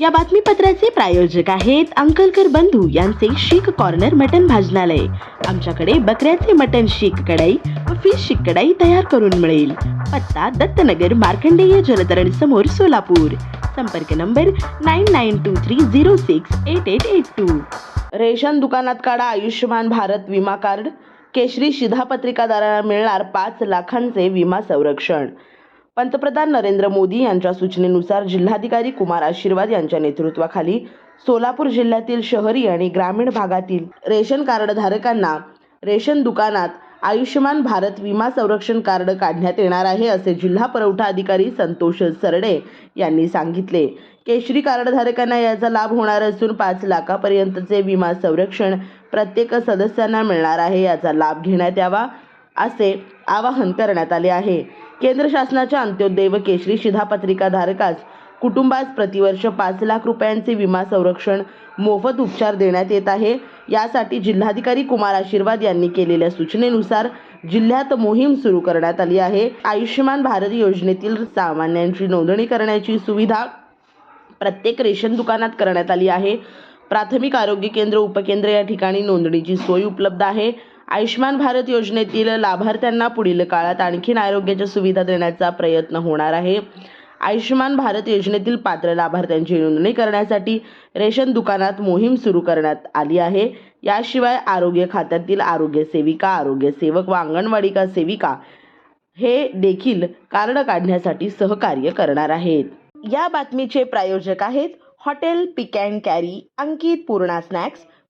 या बातमीपत्राचे प्रायोजक आहेत अंकलकर बंधू यांचे शीख कॉर्नर मटन भाजनालय. आमच्याकडे बकऱ्याचे मटन शीख कढाई व फिश शीख कढाई तयार करून मिळेल. पत्ता दत्तनगर मार्कंडेय जलतरण समोर सोलापूर. संपर्क number nine nine two three zero six eight eight eight two ration दुकानात काढा आयुष्यमान भारत विमा कार्ड. केशरी शिधापत्रिकादाराला मिळणार पाच लाखांचे विमा संरक्षण. पंतप्रधान नरेंद्र मोदी यांच्या सूचनेनुसार जिल्हाधिकारी कुमार आशीर्वाद यांच्या नेतृत्वाखाली सोलापूर जिल्ह्यातील शहरी आणि ग्रामीण भागातील रेशन कार्ड धारकांना रेशन दुकानात आयुष्यमान भारत विमा संरक्षण कार्ड काढण्यात येणार आहे असे जिल्हा पुरवठा अधिकारी संतोष सरडे यांनी सांगितले. केशरी कार्डधारकांना याचा लाभ होणार असून पाच लाखापर्यंतचे विमा संरक्षण प्रत्येक सदस्यांना मिळणार आहे याचा लाभ घेण्यात यावा असे आवाहन करण्यात आले आहे. केंद्र शासनाच्या अंत्योदय व केशरी शिधापत्रिका धारकास कुटुंबास प्रतिवर्ष पाच लाख रुपयांचे विमा संरक्षण मोफत उपचार देण्यात येत आहे. यासाठी जिल्हाधिकारी कुमार आशीर्वाद यांनी केलेल्या सूचनेनुसार जिल्ह्यात मोहीम सुरू करण्यात आली आहे. आयुष्यमान भारत योजनेतील सामान्यांची नोंदणी करण्याची सुविधा प्रत्येक रेशन दुकानात करण्यात आली आहे. प्राथमिक आरोग्य केंद्र उपकेंद्र या ठिकाणी नोंदणीची सोय उपलब्ध आहे. आयुष्यमान भारत योजनेतील लाभार्थ्यांना पुढील काळात आणखीन आरोग्याच्या सुविधा देण्याचा प्रयत्न होणार आहे. आयुष्यमान भारत योजनेतील पात्र लाभार्थ्यांची नोंदणी करण्यासाठी रेशन दुकानात मोहीम सुरू करण्यात आली आहे. याशिवाय आरोग्य खात्यातील आरोग्य सेविका आरोग्य सेवक व अंगणवाडिका सेविका हे देखील कार्ड काढण्यासाठी सहकार्य करणार आहेत. या बातमीचे प्रायोजक आहेत hotel pick and carry Ankit Purna snacks